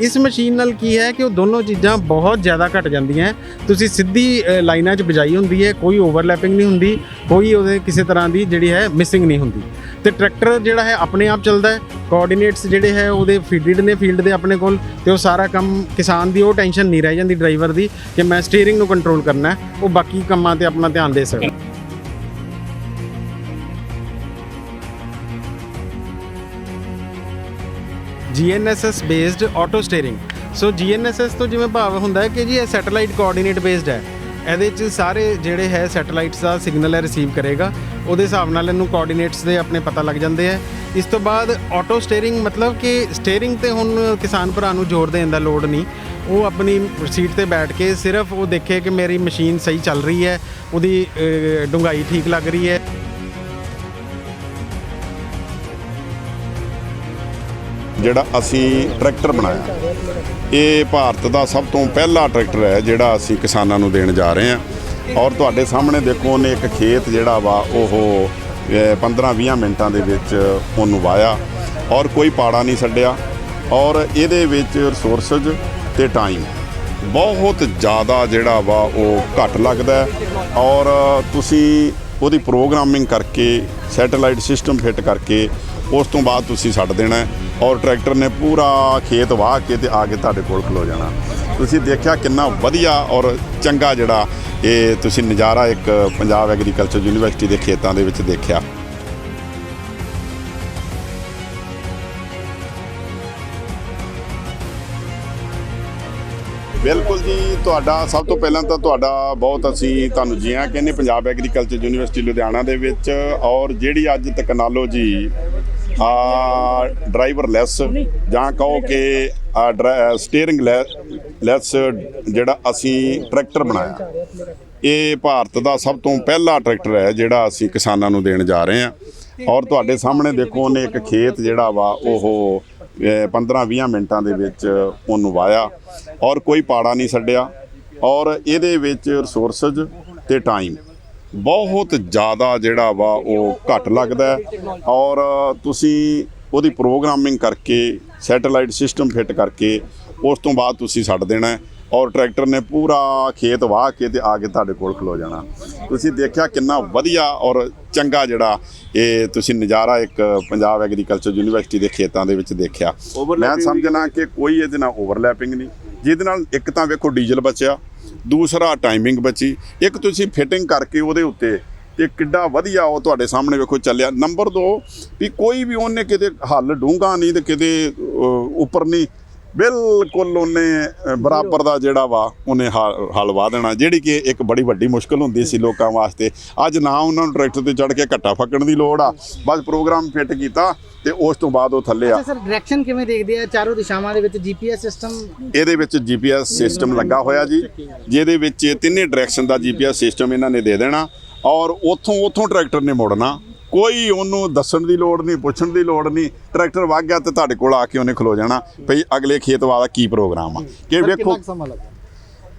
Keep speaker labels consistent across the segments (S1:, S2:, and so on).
S1: ਇਸ ਮਸ਼ੀਨ ਨਾਲ ਕੀ ਹੈ ਕਿ ਉਹ ਦੋਨੋਂ ਚੀਜ਼ਾਂ ਬਹੁਤ ਜ਼ਿਆਦਾ ਘਟ ਜਾਂਦੀਆਂ ਤੁਸੀਂ ਸਿੱਧੀ ਲਾਈਨਾਂ 'ਚ ਬਜਾਈ ਹੁੰਦੀ ਹੈ, ਕੋਈ ਓਵਰਲੈਪਿੰਗ ਨਹੀਂ ਹੁੰਦੀ, ਕੋਈ ਉਹਦੇ ਕਿਸੇ ਤਰ੍ਹਾਂ ਦੀ ਜਿਹੜੀ ਹੈ ਮਿਸਿੰਗ ਨਹੀਂ ਹੁੰਦੀ। ਤੇ ਟਰੈਕਟਰ ਜਿਹੜਾ ਹੈ ਆਪਣੇ ਆਪ ਚੱਲਦਾ ਹੈ ਕੋਆਰਡੀਨੇਟਸ ਜਿਹੜੇ ਹੈ ਉਹਦੇ ਫੀਡਡ ਨੇ ਫੀਲਡ ਦੇ ਆਪਣੇ ਕੋਲ, ਤੇ ਉਹ ਸਾਰਾ ਕੰਮ ਕਿਸਾਨ ਦੀ, ਉਹ ਟੈਨਸ਼ਨ ਨਹੀਂ ਰਹਿ ਜਾਂਦੀ ਡਰਾਈਵਰ ਦੀ ਕਿ ਮੈਂ ਸਟੀਅਰਿੰਗ ਨੂੰ ਕੰਟਰੋਲ ਕਰਨਾ ਉਹ ਬਾਕੀ ਕੰਮਾਂ ਤੇ ਆਪਣਾ ਧਿਆਨ ਦੇ ਸਕਦਾ। GNSS based auto steering so GNSS ਤੋਂ ਜਿਵੇਂ ਭਾਵ ਹੁੰਦਾ ਹੈ ਕਿ ਜੀ ਇਹ ਸੈਟੇਲਾਈਟ ਕੋਆਰਡੀਨੇਟ ਬੇਸਡ ਹੈ। ਇਹਦੇ ਚ ਸਾਰੇ ਜਿਹੜੇ ਹੈ ਸੈਟੇਲਾਈਟਸ ਦਾ ਸਿਗਨਲ ਹੈ ਰਿਸੀਵ ਕਰੇਗਾ। ਉਹਦੇ ਹਿਸਾਬ ਨਾਲ ਇਹਨੂੰ ਕੋਆਰਡੀਨੇਟਸ ਦੇ ਆਪਣੇ ਪਤਾ ਲੱਗ ਜਾਂਦੇ ਹੈ। ਇਸ ਤੋਂ ਬਾਅਦ ਆਟੋ ਸਟੀਅਰਿੰਗ ਮਤਲਬ ਕਿ ਸਟੀਅਰਿੰਗ ਤੇ ਹੁਣ ਕਿਸਾਨ ਭਰਾ ਨੂੰ ਜ਼ੋਰ ਦੇਣ ਦਾ ਲੋੜ ਨਹੀਂ। ਉਹ ਆਪਣੀ ਸੀਟ ਤੇ ਬੈਠ ਕੇ ਸਿਰਫ ਉਹ ਦੇਖੇ ਕਿ ਮੇਰੀ ਮਸ਼ੀਨ ਸਹੀ ਚੱਲ ਰਹੀ ਹੈ। ਉਹਦੀ ਅ, ਡੂੰਘਾਈ ਠੀਕ ਲੱਗ ਰਹੀ ਹੈ।
S2: ਜਿਹੜਾ ਅਸੀਂ ਟਰੈਕਟਰ ਬਣਾਇਆ। ਇਹ ਭਾਰਤ ਦਾ ਸਭ ਤੋਂ ਪਹਿਲਾ ਟਰੈਕਟਰ ਹੈ ਜਿਹੜਾ ਅਸੀਂ ਕਿਸਾਨਾਂ ਨੂੰ ਦੇਣ ਜਾ ਰਹੇ ਹਾਂ। ਔਰ ਤੁਹਾਡੇ ਸਾਹਮਣੇ ਦੇਖੋ ਉਹਨੇ ਇੱਕ ਖੇਤ ਜਿਹੜਾ ਵਾ, ਉਹ 15-20 ਮਿੰਟਾਂ ਦੇ ਵਿੱਚ ਉਹਨੂੰ ਵਾਇਆ ਔਰ ਕੋਈ ਪਾੜਾ ਨਹੀਂ ਛੱਡਿਆ। ਔਰ ਇਹਦੇ ਵਿੱਚ ਰਿਸੋਰਸਸ ਤੇ ਟਾਈਮ ਬਹੁਤ ਜ਼ਿਆਦਾ ਜਿਹੜਾ ਵਾ, ਉਹ ਘੱਟ ਲੱਗਦਾ ਔਰ ਤੁਸੀਂ ਉਹਦੀ ਪ੍ਰੋਗਰਾਮਿੰਗ ਕਰਕੇ ਸੈਟੇਲਾਈਟ ਸਿਸਟਮ ਫਿੱਟ ਕਰਕੇ ਉਸ ਤੋਂ ਬਾਅਦ ਤੁਸੀਂ ਛੱਡ ਦੇਣਾ ਔਰ ਟਰੈਕਟਰ ਨੇ ਪੂਰਾ ਖੇਤ ਵਾਹ ਕੇ ਤੇ ਆ ਕੇ ਤੁਹਾਡੇ ਕੋਲ ਖਲੋ ਜਾਣਾ। ਤੁਸੀਂ ਦੇਖਿਆ ਕਿੰਨਾ ਵਧੀਆ ਔਰ ਚੰਗਾ ਜਿਹੜਾ ਇਹ ਤੁਸੀਂ ਨਜ਼ਾਰਾ ਇੱਕ ਪੰਜਾਬ ਐਗਰੀਕਲਚਰ ਯੂਨੀਵਰਸਿਟੀ ਦੇ ਖੇਤਾਂ ਦੇ ਵਿੱਚ ਦੇਖਿਆ। ਬਿਲਕੁਲ ਜੀ, ਤੁਹਾਡਾ ਸਭ ਤੋਂ ਪਹਿਲਾਂ ਤਾਂ ਤੁਹਾਡਾ ਬਹੁਤ ਅਸੀਂ ਤੁਹਾਨੂੰ ਜੀਆਂ ਕਹਿੰਦੇ ਪੰਜਾਬ ਐਗਰੀਕਲਚਰ ਯੂਨੀਵਰਸਿਟੀ ਲੁਧਿਆਣਾ ਦੇ ਵਿੱਚ ਔਰ ਜਿਹੜੀ ਅੱਜ ਟੈਕਨੋਲੋਜੀ ਡਰਾਈਵਰ ਲੈਸ ਜਾਂ ਕਹੋ ਕਿ ਸਟੀਅਰਿੰਗ ਲੈਸ ਜਿਹੜਾ ਅਸੀਂ ਟਰੈਕਟਰ ਬਣਾਇਆ। ਇਹ ਭਾਰਤ ਦਾ ਸਭ ਤੋਂ ਪਹਿਲਾ ਟਰੈਕਟਰ ਹੈ, ਜਿਹੜਾ ਅਸੀਂ ਕਿਸਾਨਾਂ ਨੂੰ ਦੇਣ ਜਾ ਰਹੇ ਹਾਂ। ਔਰ ਤੁਹਾਡੇ ਸਾਹਮਣੇ ਦੇਖੋ, ਉਹਨੇ ਇੱਕ ਖੇਤ ਜਿਹੜਾ ਵਾ, ਉਹ 15-20 ਮਿੰਟਾਂ ਦੇ ਵਿੱਚ ਉਹਨੂੰ ਵਾਇਆ ਔਰ ਕੋਈ ਪਾੜਾ ਨਹੀਂ ਛੱਡਿਆ। ਔਰ ਇਹਦੇ ਵਿੱਚ ਰਿਸੋਰਸਸ ਤੇ ਟਾਈਮ ਬਹੁਤ ਜ਼ਿਆਦਾ ਜਿਹੜਾ ਵਾ ਉਹ ਘੱਟ ਲੱਗਦਾ ਔਰ ਤੁਸੀਂ ਉਹਦੀ ਪ੍ਰੋਗਰਾਮਿੰਗ ਕਰਕੇ ਸੈਟੇਲਾਈਟ ਸਿਸਟਮ ਫਿੱਟ ਕਰਕੇ ਉਸ ਤੋਂ ਬਾਅਦ ਤੁਸੀਂ ਛੱਡ ਦੇਣਾ ਔਰ ਟਰੈਕਟਰ ਨੇ ਪੂਰਾ ਖੇਤ ਵਾਹ ਕੇ ਤੇ ਆ ਕੇ ਤੁਹਾਡੇ ਕੋਲ ਖਲੋ ਜਾਣਾ। ਤੁਸੀਂ ਦੇਖਿਆ ਕਿੰਨਾ ਵਧੀਆ ਔਰ ਚੰਗਾ ਜਿਹੜਾ ਇਹ ਤੁਸੀਂ ਨਜ਼ਾਰਾ ਇੱਕ ਪੰਜਾਬ ਐਗਰੀਕਲਚਰ ਯੂਨੀਵਰਸਿਟੀ ਦੇ ਖੇਤਾਂ ਦੇ ਵਿੱਚ ਦੇਖਿਆ। ਮੈਂ ਸਮਝਣਾ ਕਿ ਕੋਈ ਇਹਦੇ ਨਾਲ ਓਵਰਲੈਪਿੰਗ ਨਹੀਂ। ਜਿਹਦੇ ਨਾਲ ਇੱਕ ਤਾਂ ਵੇਖੋ ਡੀਜ਼ਲ ਬਚਿਆ। ਦੂਸਰਾ ਟਾਈਮਿੰਗ ਬਚੀ, ਇੱਕ ਤੁਸੀਂ ਫਿਟਿੰਗ ਕਰਕੇ ਉਹਦੇ ਉੱਤੇ ਤੇ ਕਿੱਡਾ ਵਧੀਆ ਉਹ ਤੁਹਾਡੇ ਸਾਹਮਣੇ ਵੇਖੋ ਚੱਲਿਆ। ਨੰਬਰ 2 ਵੀ ਕੋਈ ਵੀ ਉਹਨੇ ਕਿਤੇ ਹੱਲ ਡੂੰਘਾ ਨਹੀਂ ਤੇ ਕਿਤੇ ਉੱਪਰ ਨਹੀਂ, ਬਿਲਕੁਲ ਉਹਨੇ ਬਰਾਬਰ ਦਾ ਜਿਹੜਾ ਵਾ ਉਹਨੇ ਹ- ਹੱਲ ਵਾ ਦੇਣਾ, ਜਿਹੜੀ ਕਿ ਇੱਕ ਬੜੀ ਵੱਡੀ ਮੁਸ਼ਕਲ ਹੁੰਦੀ ਸੀ ਲੋਕਾਂ ਵਾਸਤੇ। ਅੱਜ ਨਾ ਉਹਨਾਂ ਨੂੰ ਟਰੈਕਟਰ ਤੇ ਚੜ੍ਹ ਕੇ ਘੱਟਾ ਫੱਕਣ ਦੀ ਲੋੜ ਆ। ਬਸ ਪ੍ਰੋਗਰਾਮ ਫਿੱਟ ਕੀਤਾ। ਤੇ ਉਸ ਤੋਂ ਬਾਅਦ ਉਹ ਥੱਲੇ ਆ।
S3: ਅੱਛਾ ਸਰ ਡਾਇਰੈਕਸ਼ਨ ਕਿਵੇਂ ਦੇਖਦੇ ਆ? ਚਾਰੋਂ ਦਿਸ਼ਾਵਾਂ ਦੇ ਵਿੱਚ ਜੀਪੀਐਸ ਸਿਸਟਮ
S2: ਇਹਦੇ ਵਿੱਚ ਜੀਪੀਐਸ ਸਿਸਟਮ ਲੱਗਾ ਹੋਇਆ ਜੀ ਜਿਹਦੇ ਵਿੱਚ ਤਿੰਨੇ ਡਾਇਰੈਕਸ਼ਨ ਦਾ ਜੀਪੀਐਸ ਸਿਸਟਮ ਇਹਨਾਂ ਨੇ ਦੇ ਦੇਣਾ ਔਰ ਉੱਥੋਂ ਉੱਥੋਂ ਟਰੈਕਟਰ ਨੇ ਮੁੜਨਾ। ਕੋਈ ਉਹਨੂੰ ਦੱਸਣ ਦੀ ਲੋੜ ਨਹੀਂ ਪੁੱਛਣ ਦੀ ਲੋੜ ਨਹੀਂ। ਟਰੈਕਟਰ ਵਗ ਗਿਆ ਤੇ ਤੁਹਾਡੇ ਕੋਲ ਆ ਕੇ ਉਹਨੇ ਖਲੋ ਜਾਣਾ। ਭਈ ਅਗਲੇ ਖੇਤ ਵਾਲਾ ਕੀ ਪ੍ਰੋਗਰਾਮ ਆ? ਕਿ ਵੇਖੋ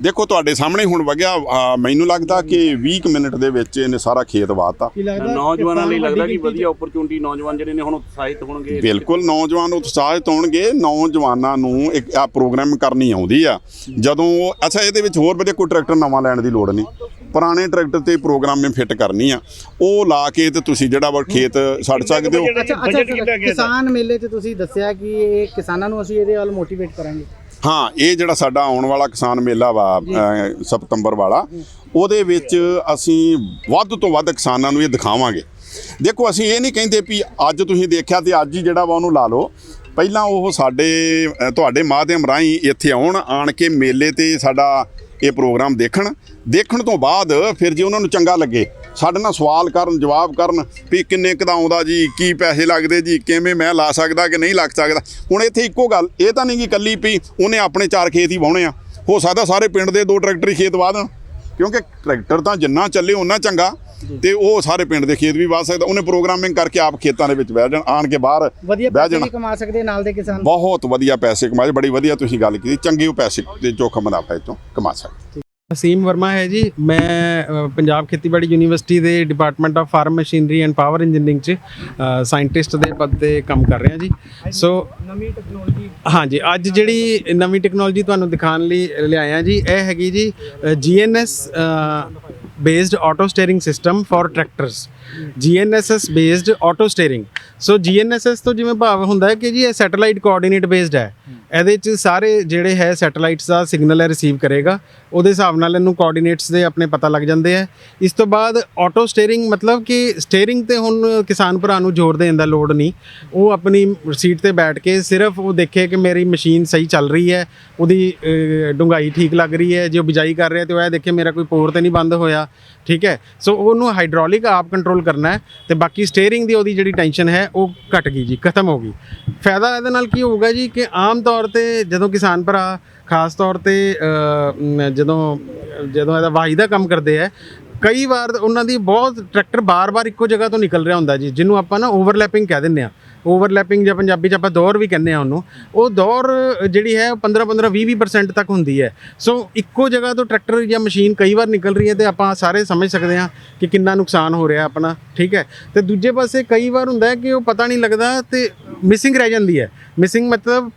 S2: ਦੇਖੋ ਤੁਹਾਡੇ ਸਾਹਮਣੇ ਹੁਣ ਵਗਿਆ ਮੈਨੂੰ ਲੱਗਦਾ ਕਿ 20 ਕੁ ਮਿੰਟ ਦੇ ਵਿੱਚ ਇਹਨੇ ਸਾਰਾ ਖੇਤ ਵਾਤਾ।
S3: ਕੀ ਲੱਗਦਾ?
S4: ਨੌਜਵਾਨਾਂ ਲਈ ਲੱਗਦਾ ਕਿ ਵਧੀਆ ਓਪਰਚੁਨਿਟੀ ਨੌਜਵਾਨ ਜਿਹੜੇ ਨੇ ਹੁਣ ਉਤਸ਼ਾਹਿਤ ਹੋਣਗੇ।
S2: ਬਿਲਕੁਲ ਨੌਜਵਾਨ ਉਤਸ਼ਾਹਿਤ ਹੋਣਗੇ ਨੌਜਵਾਨਾਂ ਨੂੰ ਇੱਕ ਆ ਪ੍ਰੋਗਰਾਮ ਕਰਨੀ ਆਉਂਦੀ ਆ। ਜਦੋਂ ਉਹ ਅੱਛਾ ਇਹਦੇ ਵਿੱਚ ਹੋਰ ਵਧੀਆ ਕੋਈ ਟਰੈਕਟਰ ਨਵਾਂ ਲੈਣ ਦੀ ਲੋੜ ਨਹੀਂ। ਪੁਰਾਣੇ ਟਰੈਕਟਰ ਤੇ ਪ੍ਰੋਗਰਾਮਿੰਗ ਫਿੱਟ ਕਰਨੀ ਆ। ਉਹ ਲਾ ਕੇ ਤੇ ਤੁਸੀਂ ਜਿਹੜਾ ਵਾ ਖੇਤ ਛੱਡ ਸਕਦੇ ਹੋ।
S3: ਅੱਛਾ ਅੱਛਾ ਸਰ, ਕਿਸਾਨ ਮੇਲੇ 'ਚ ਤੁਸੀਂ ਦੱਸਿਆ ਕਿ ਇਹ ਕਿਸਾਨਾਂ ਨੂੰ ਅਸੀਂ ਇਹਦੇ ਵੱਲ ਮੋਟੀਵੇਟ ਕਰਾਂਗੇ।
S2: ਹਾਂ ਇਹ ਜਿਹੜਾ ਸਾਡਾ ਆਉਣ ਵਾਲਾ ਕਿਸਾਨ ਮੇਲਾ ਵਾ ਅਹ, ਸਤੰਬਰ ਵਾਲਾ ਉਹਦੇ ਵਿੱਚ ਅਸੀਂ ਵੱਧ ਤੋਂ ਵੱਧ ਕਿਸਾਨਾਂ ਨੂੰ ਇਹ ਦਿਖਾਵਾਂਗੇ। ਦੇਖੋ ਅਸੀਂ ਇਹ ਨਹੀਂ ਕਹਿੰਦੇ ਵੀ ਅੱਜ ਤੁਸੀਂ ਦੇਖਿਆ ਤੇ ਅੱਜ ਹੀ ਜਿਹੜਾ ਵਾ ਉਹਨੂੰ ਲਾ ਲਓ। ਪਹਿਲਾਂ ਉਹ ਸਾਡੇ ਤੁਹਾਡੇ ਮਾਧਿਅਮ ਰਾਹੀਂ ਇੱਥੇ ਆਉਣ ਆਣ ਕੇ ਮੇਲੇ ਤੇ ਸਾਡਾ ਇਹ ਪ੍ਰੋਗਰਾਮ ਦੇਖਣ। ਦੇਖਣ ਤੋਂ ਬਾਅਦ ਫਿਰ ਜੇ ਉਹਨਾਂ ਨੂੰ ਚੰਗਾ ਲੱਗੇ ਸਾਡੇ ਨਾਲ ਸਵਾਲ ਕਰਨ ਜਵਾਬ ਕਰਨ ਵੀ ਕਿੰਨੇ ਕੁ ਦਾ ਆਉਂਦਾ ਜੀ ਕੀ ਪੈਸੇ ਲੱਗਦੇ ਜੀ ਕਿਵੇਂ ਮੈਂ ਲਾ ਸਕਦਾ ਕਿ ਨਹੀਂ ਲੱਗ ਸਕਦਾ। ਹੁਣ ਇੱਥੇ ਇੱਕੋ ਗੱਲ ਇਹ ਤਾਂ ਨਹੀਂ ਕਿ ਕੱਲੀ ਵੀ ਉਹਨੇ ਆਪਣੇ ਚਾਰ ਖੇਤ ਹੀ ਵਾਹੁਣੇ ਆ। ਹੋ ਸਕਦਾ ਸਾਰੇ ਪਿੰਡ ਦੇ ਦੋ ਟਰੈਕਟਰ ਹੀ ਖੇਤ ਵਾਹ ਦੇਣ ਕਿਉਂਕਿ ਟਰੈਕਟਰ ਤਾਂ ਜਿੰਨਾ ਚੱਲੇ ਉਹਨਾਂ ਚੰਗਾ ਤੇ ਉਹ ਸਾਰੇ ਪਿੰਡ ਦੇ ਖੇਤ ਵੀ ਵਾਹ ਸਕਦਾ। ਉਹਨੇ ਪ੍ਰੋਗਰਾਮਿੰਗ ਕਰਕੇ ਆਪ ਖੇਤਾਂ ਦੇ ਵਿੱਚ ਬਹਿ ਜਾਣ ਆਣ ਕੇ ਬਾਹਰ
S3: ਵਧੀਆ
S2: ਬਹਿ ਜਾਣਾ।
S3: ਕਮਾ ਸਕਦੇ ਨਾਲ ਦੇ ਕਿਸਾਨ।
S2: ਬਹੁਤ ਵਧੀਆ ਪੈਸੇ ਕਮਾਏ ਬੜੀ ਵਧੀਆ ਤੁਸੀਂ ਗੱਲ ਕੀਤੀ ਚੰਗੇ ਉਹ ਪੈਸੇ ਤੇ ਚੋਖਾ ਮੁਨਾਫਾ ਇਹ ਤੋਂ ਕਮਾ ਸਕਦੇ।
S1: ਅਸੀਮ ਵਰਮਾ ਹੈ ਜੀ। ਮੈਂ ਪੰਜਾਬ ਖੇਤੀਬਾੜੀ ਯੂਨੀਵਰਸਿਟੀ ਦੇ department of farm machinery and power engineering ਚ ਸਾਇੰਟਿਸਟ ਦੇ ਪਦ ਤੇ ਕੰਮ ਕਰ ਰਿਹਾ ਜੀ। ਸੋ
S3: ਨਵੀਂ ਟੈਕਨੋਲੋਜੀ
S1: ਹਾਂਜੀ ਅੱਜ ਜਿਹੜੀ ਨਵੀਂ ਟੈਕਨੋਲੋਜੀ ਤੁਹਾਨੂੰ ਦਿਖਾਉਣ ਲਈ ਲਿਆਇਆ ਜੀ ਇਹ ਹੈਗੀ ਜੀ GNS based auto steering system for tractors GNSS based auto steering so GNSS ਤੋਂ ਜਿਵੇਂ ਭਾਵ ਹੁੰਦਾ ਹੈ ਕਿ ਜੀ ਇਹ ਸੈਟੇਲਾਈਟ ਕੋਆਰਡੀਨੇਟ ਬੇਸਡ ਹੈ। ਇਹਦੇ ਚ ਸਾਰੇ ਜਿਹੜੇ ਹੈ ਸੈਟੇਲਾਈਟਸ ਦਾ ਸਿਗਨਲ ਹੈ ਰਿਸੀਵ ਕਰੇਗਾ। ਉਹਦੇ ਹਿਸਾਬ ਨਾਲ ਇਹਨੂੰ ਕੋਆਰਡੀਨੇਟਸ ਦੇ ਆਪਣੇ ਪਤਾ ਲੱਗ ਜਾਂਦੇ ਆ ਇਸ ਤੋਂ ਬਾਅਦ ਆਟੋ ਸਟੀਅਰਿੰਗ ਮਤਲਬ ਕਿ ਸਟੀਅਰਿੰਗ ਤੇ ਹੁਣ ਕਿਸਾਨ ਭਰਾ ਨੂੰ ਜ਼ੋਰ ਦੇਣ ਦਾ ਲੋੜ ਨਹੀਂ। ਉਹ ਆਪਣੀ ਸੀਟ ਤੇ ਬੈਠ ਕੇ ਸਿਰਫ ਉਹ ਦੇਖੇ ਕਿ ਮੇਰੀ ਮਸ਼ੀਨ ਸਹੀ ਚੱਲ ਰਹੀ ਹੈ ਉਹਦੀ ਅਹ, ਡੂੰਘਾਈ ਠੀਕ ਲੱਗ ਰਹੀ ਹੈ ਜੇ ਉਹ ਬਿਜਾਈ ਕਰ ਰਿਹਾ ਤੇ ਉਹ ਇਹ ਦੇਖੇ ਮੇਰਾ ਕੋਈ ਪੋਰ ਤੇ ਨਹੀਂ ਬੰਦ ਹੋਇਆ। ਠੀਕ ਹੈ? ਸੋ ਉਹਨੂੰ ਹਾਈਡ੍ਰੋਲਿਕ ਆਪ ਕੰਟਰੋਲ ਕਰਨਾ ਹੈ ਤੇ ਬਾਕੀ ਸਟੀਅਰਿੰਗ ਦੀ ਉਹਦੀ ਜਿਹੜੀ ਟੈਨਸ਼ਨ ਹੈ, ਉਹ ਘਟ ਗਈ ਜੀ, ਖਤਮ ਹੋ ਗਈ। ਫਾਇਦਾ ਇਹਦੇ ਨਾਲ ਕੀ ਹੋਊਗਾ ਜੀ ਕਿ ਆਮ ਤੌਰ ਤੇ ਜਦੋਂ ਕਿਸਾਨ ਭਰਾ, ਖਾਸ ਤੌਰ ਤੇ ਜਦੋਂ ਜਦੋਂ ਇਹਦਾ ਵਾਹੀ ਦਾ ਕੰਮ ਕਰਦੇ ਆ ਕਈ ਵਾਰ ਉਹਨਾਂ ਦੀ ਬਹੁਤ ਟਰੈਕਟਰ ਬਾਰ-ਬਾਰ ਇੱਕੋ ਜਗ੍ਹਾ ਤੋਂ ਨਿਕਲ ਰਿਹਾ ਹੁੰਦਾ ਜੀ, ਜਿਹਨੂੰ ਆਪਾਂ ਨਾ ਓਵਰਲੈਪਿੰਗ ਕਹਿ ਦਿੰਦੇ ਆ ਓਵਰਲੈਪਿੰਗ ਜਾਂ ਪੰਜਾਬੀ ਚ ਆਪਾਂ ਦੌਰ ਵੀ ਕਹਿੰਦੇ ਆ ਉਹਨੂੰ। ਉਹ ਦੌਰ ਜਿਹੜੀ ਹੈ 15-15 20-20% ਤੱਕ ਹੁੰਦੀ ਹੈ। ਸੋ ਇੱਕੋ ਜਗ੍ਹਾ ਤੋਂ ਟਰੈਕਟਰ ਜਾਂ ਮਸ਼ੀਨ ਕਈ ਵਾਰ ਨਿਕਲ ਰਹੀ ਹੈ ਤੇ ਆਪਾਂ ਸਾਰੇ ਸਮਝ ਸਕਦੇ ਹਾਂ ਕਿ ਕਿੰਨਾ ਨੁਕਸਾਨ ਹੋ ਰਿਹਾ ਆਪਣਾ, ਠੀਕ ਹੈ? ਤੇ ਦੂਜੇ ਪਾਸੇ ਕਈ ਵਾਰ ਹੁੰਦਾ ਹੈ ਕਿ ਉਹ ਪਤਾ ਨਹੀਂ ਲੱਗਦਾ ਤੇ ਮਿਸਿੰਗ ਰਹਿ ਜਾਂਦੀ ਹੈ। ਮਿਸਿੰਗ ਮਤਲਬ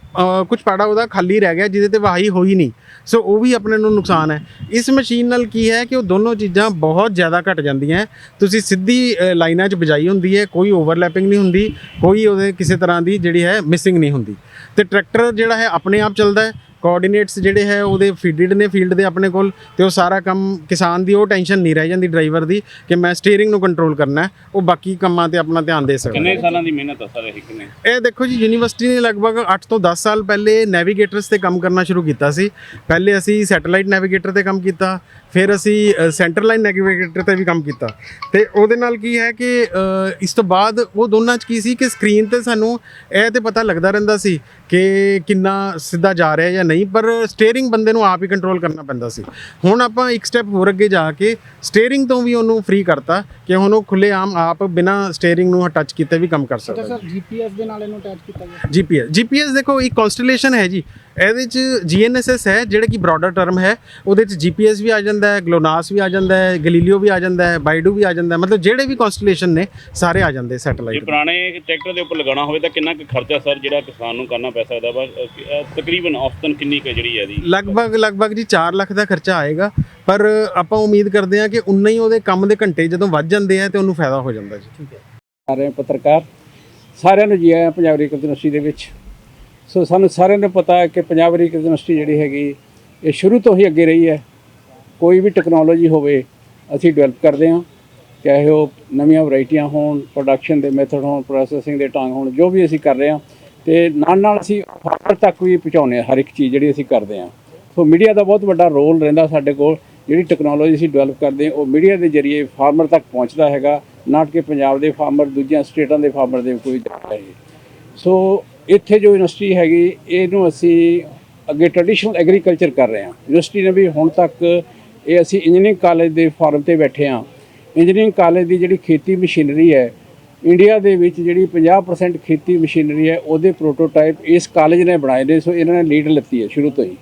S1: ਕੁਝ ਪਾੜਾ ਉਹਦਾ ਖਾਲੀ ਰਹਿ ਗਿਆ ਜਿਹਦੇ ਤੇ ਵਾਹੀ ਹੋਈ ਨਹੀਂ। ਸੋ ਉਹ ਵੀ ਆਪਣੇ ਨੂੰ ਨੁਕਸਾਨ ਹੈ। ਇਸ ਮਸ਼ੀਨ ਨਾਲ ਕੀ ਹੈ ਕਿ ਉਹ ਦੋਨੋਂ ਚੀਜ਼ਾਂ ਬਹੁਤ ਜ਼ਿਆਦਾ ਘਟ ਜਾਂਦੀਆਂ ਤੁਸੀਂ ਸਿੱਧੀ ਲਾਈਨਾਂ 'ਚ ਬਜਾਈ ਹੁੰਦੀ ਹੈ, ਕੋਈ ਓਵਰਲੈਪਿੰਗ ਨਹੀਂ ਹੁੰਦੀ, ਕੋਈ ਉਹਦੇ ਕਿਸੇ ਤਰ੍ਹਾਂ ਦੀ ਜਿਹੜੀ ਹੈ ਮਿਸਿੰਗ ਨਹੀਂ ਹੁੰਦੀ। ਤੇ ਟਰੈਕਟਰ ਜਿਹੜਾ ਹੈ ਆਪਣੇ ਆਪ ਚੱਲਦਾ ਹੈ ਕੋਆਰਡੀਨੇਟਸ ਜਿਹੜੇ ਹੈ ਉਹਦੇ ਫੀਡਡ ਨੇ ਫੀਲਡ ਦੇ ਆਪਣੇ ਕੋਲ ਤੇ ਉਹ ਸਾਰਾ ਕੰਮ ਕਿਸਾਨ ਦੀ ਉਹ ਟੈਨਸ਼ਨ ਨਹੀਂ ਰਹਿ ਜਾਂਦੀ ਡਰਾਈਵਰ ਦੀ ਕਿ ਮੈਂ ਸਟੀਅਰਿੰਗ ਨੂੰ ਕੰਟਰੋਲ ਕਰਨਾ ਹੈ ਉਹ ਬਾਕੀ ਕੰਮਾਂ ਤੇ ਆਪਣਾ ਧਿਆਨ ਦੇ ਸਕਦਾ
S4: ਕਿੰਨੇ ਸਾਲਾਂ ਦੀ ਮਿਹਨਤ ਆ ਸਰ ਇਹ ਕਿੰਨੇ?
S1: ਇਹ ਦੇਖੋ ਜੀ ਯੂਨੀਵਰਸਿਟੀ ਨੇ ਲਗਭਗ 8 ਤੋਂ 10 ਸਾਲ ਪਹਿਲੇ ਨੈਵੀਗੇਟਰਸ ਤੇ ਕੰਮ ਕਰਨਾ ਸ਼ੁਰੂ ਕੀਤਾ ਸੀ। ਪਹਿਲੇ ਅਸੀਂ ਸੈਟੇਲਾਈਟ ਨੈਵੀਗੇਟਰ ਤੇ ਕੰਮ ਕੀਤਾ ਫਿਰ ਅਸੀਂ ਸੈਂਟਰ ਲਾਈਨ ਨੈਵੀਗੇਟਰ ਤੇ ਵੀ ਕੰਮ ਕੀਤਾ। ਤੇ ਉਹਦੇ ਨਾਲ ਕੀ ਹੈ ਕਿ ਇਸ ਤੋਂ ਬਾਅਦ ਉਹ ਦੋਨਾਂ 'ਚ ਕੀ ਸੀ ਕਿ ਸਕਰੀਨ ਤੇ ਸਾਨੂੰ ਇਹ ਤੇ ਪਤਾ ਲੱਗਦਾ ਰਹਿੰਦਾ ਸੀ ਕਿ ਕਿੰਨਾ ਸਿੱਧਾ ਜਾ ਰਿਹਾ ਜਾਂ ਨਹੀਂ ਪਰ ਸਟੀਅਰਿੰਗ ਬੰਦੇ ਨੂੰ ਆਪ ਹੀ ਕੰਟਰੋਲ ਕਰਨਾ ਪੈਂਦਾ ਸੀ। ਹੁਣ ਆਪਾਂ ਇੱਕ ਸਟੈਪ ਹੋਰ ਅੱਗੇ ਜਾ ਕੇ ਸਟੀਅਰਿੰਗ ਤੋਂ ਵੀ ਉਹਨੂੰ ਫ੍ਰੀ ਕਰਤਾ ਕਿ ਹੁਣ ਉਹ ਖੁੱਲੇ ਆਮ ਆਪ ਬਿਨਾ ਸਟੀਅਰਿੰਗ ਨੂੰ ਟੱਚ ਕੀਤੇ ਵੀ ਕੰਮ ਕਰ ਸਕਦਾ
S3: ਸਰ ਜੀਪੀਐਸ ਦੇ ਨਾਲ ਇਹਨੂੰ ਅਟੈਚ ਕੀਤਾ ਗਿਆ?
S1: ਜੀਪੀਐਸ ਜੀਪੀਐਸ ਦੇਖੋ ਇੱਕ ਕਨਸਟੇਲੇਸ਼ਨ ਹੈ ਜੀ। ਇਹਦੇ ਚ ਜੀਐਨਐਸਐਸ ਹੈ ਜਿਹੜਾ ਕਿ ਬ੍ਰੌਡਰ ਟਰਮ ਹੈ। ਉਹਦੇ ਚ ਜੀਪੀਐਸ ਵੀ ਆ ਜਾਂਦਾ ਹੈ ਗਲੋਨਾਸ ਵੀ ਆ ਜਾਂਦਾ ਹੈ ਗਲੀਲੀਓ ਵੀ ਆ ਜਾਂਦਾ ਹੈ ਬਾਈਡੂ ਵੀ ਆ ਜਾਂਦਾ ਹੈ। ਮਤਲਬ ਜਿਹੜੇ ਵੀ ਕਨਸਟੇਲੇਸ਼ਨ ਨੇ ਸਾਰੇ ਆ ਜਾਂਦੇ
S4: ਜੇ
S1: ਸੈਟੇਲਾਈਟ
S4: ਪੁਰਾਣੇ ਟਰੈਕਟਰ ਦੇ ਉੱਪਰ ਲਗਾਉਣਾ ਹੋਵੇ ਤਾਂ ਕਿੰਨਾ ਕੁ ਖਰਚਾ ਸਰ ਜਿਹੜਾ ਕਿਸਾਨ ਨੂੰ ਕਰਨਾ ਪੈ ਸਕਦਾ ਵਾ? ਕਿ- ਤਕਰੀਬਨ ਔਸਤਨ ਕਿੰਨੀ ਕੁ ਜਿਹੜੀ ਹੈ ਇਹਦੀ?
S1: ਲਗਭਗ ਲਗਭਗ ਜੀ 4 ਲੱਖ ਦਾ ਖਰਚਾ ਆਏਗਾ। ਪਰ ਆਪਾਂ ਉਮੀਦ ਕਰਦੇ ਹਾਂ ਕਿ ਉਨਾ ਹੀ ਉਹਦੇ ਕੰਮ ਦੇ ਘੰਟੇ ਜਦੋਂ ਵੱਧ ਜਾਂਦੇ ਆ ਤੇ ਉਹਨੂੰ ਫਾਇਦਾ ਹੋ ਜਾਂਦਾ ਜੀ।
S5: ਰਹੇ ਹਾਂ ਪੱਤਰਕਾਰ। ਸਾਰਿਆਂ ਨੂੰ ਜੀ ਆਇਆਂ ਪੰਜਾਬ ਐਗਰੀਕਲਚਰ ਯੂਨੀਵਰਸਿਟੀ ਦੇ ਵਿੱਚ। ਸੋ ਸਾਨੂੰ ਸਾਰਿਆਂ ਨੂੰ ਪਤਾ ਹੈ ਕਿ ਪੰਜਾਬ ਰੀਕ ਯੂਨੀਵਰਸਿਟੀ ਜਿਹੜੀ ਹੈਗੀ, ਇਹ ਸ਼ੁਰੂ ਤੋਂ ਹੀ ਅੱਗੇ ਰਹੀ ਹੈ। ਕੋਈ ਵੀ ਟੈਕਨੋਲੋਜੀ ਹੋਵੇ, ਅਸੀਂ ਡਿਵੈਲਪ ਕਰਦੇ ਹਾਂ, ਚਾਹੇ ਉਹ ਨਵੀਆਂ ਵੈਰਾਈਟੀਆਂ ਹੋਣ ਪ੍ਰੋਡਕਸ਼ਨ ਦੇ ਮੈਥਡ ਹੋਣ ਪ੍ਰੋਸੈਸਿੰਗ ਦੇ ਢੰਗ ਹੋਣ, ਜੋ ਵੀ ਅਸੀਂ ਕਰ ਰਹੇ ਹਾਂ, ਤੇ ਨਾਲ ਨਾਲ ਅਸੀਂ ਫਾਰਮਰ ਤੱਕ ਵੀ ਪਹੁੰਚਾਉਂਦੇ ਹਾਂ, ਹਰ ਇੱਕ ਚੀਜ਼ ਜਿਹੜੀ ਅਸੀਂ ਕਰਦੇ ਹਾਂ। ਸੋ ਮੀਡੀਆ ਦਾ ਬਹੁਤ ਵੱਡਾ ਰੋਲ ਰਹਿੰਦਾ ਸਾਡੇ ਕੋਲ, ਜਿਹੜੀ ਟੈਕਨੋਲੋਜੀ ਅਸੀਂ ਡਿਵੈਲਪ ਕਰਦੇ ਹਾਂ, ਉਹ ਮੀਡੀਆ ਦੇ ਜ਼ਰੀਏ ਫਾਰਮਰ ਤੱਕ ਪਹੁੰਚਦਾ ਹੈਗਾ ਨਾਟ ਕਿ ਪੰਜਾਬ ਦੇ ਫਾਰਮਰ ਦੂਜੀਆਂ ਸਟੇਟਾਂ ਦੇ ਫਾਰਮਰ ਦੇ ਕੋਈ ਜਾਂਦਾ ਹੈ। ਸੋ ਇੱਥੇ ਜੋ ਯੂਨੀਵਰਸਿਟੀ ਹੈਗੀ, ਇਹਨੂੰ ਅਸੀਂ ਅੱਗੇ ਟ੍ਰੈਡੀਸ਼ਨਲ ਐਗਰੀਕਲਚਰ ਕਰ ਰਹੇ ਹਾਂ। ਯੂਨੀਵਰਸਿਟੀ ਨੇ ਵੀ ਹੁਣ ਤੱਕ ਇਹ ਅਸੀਂ ਇੰਜੀਨੀਅਰਿੰਗ ਕਾਲਜ ਦੇ ਫਾਰਮ ਤੇ ਬੈਠੇ ਹਾਂ। ਇੰਜੀਨੀਅਰਿੰਗ ਕਾਲਜ ਦੀ ਜਿਹੜੀ ਖੇਤੀ ਮਸ਼ੀਨਰੀ ਹੈ ਇੰਡੀਆ ਦੇ ਵਿੱਚ ਜਿਹੜੀ 50% ਖੇਤੀ ਮਸ਼ੀਨਰੀ ਹੈ, ਉਹਦੇ ਪ੍ਰੋਟੋਟਾਈਪ ਇਸ ਕਾਲਜ ਨੇ ਬਣਾਏ ਨੇ, ਸੋ ਇਹਨਾਂ ਨੇ ਲੀਡ ਲਿੱਤੀ ਹੈ ਸ਼ੁਰੂ ਤੋਂ ਹੀ।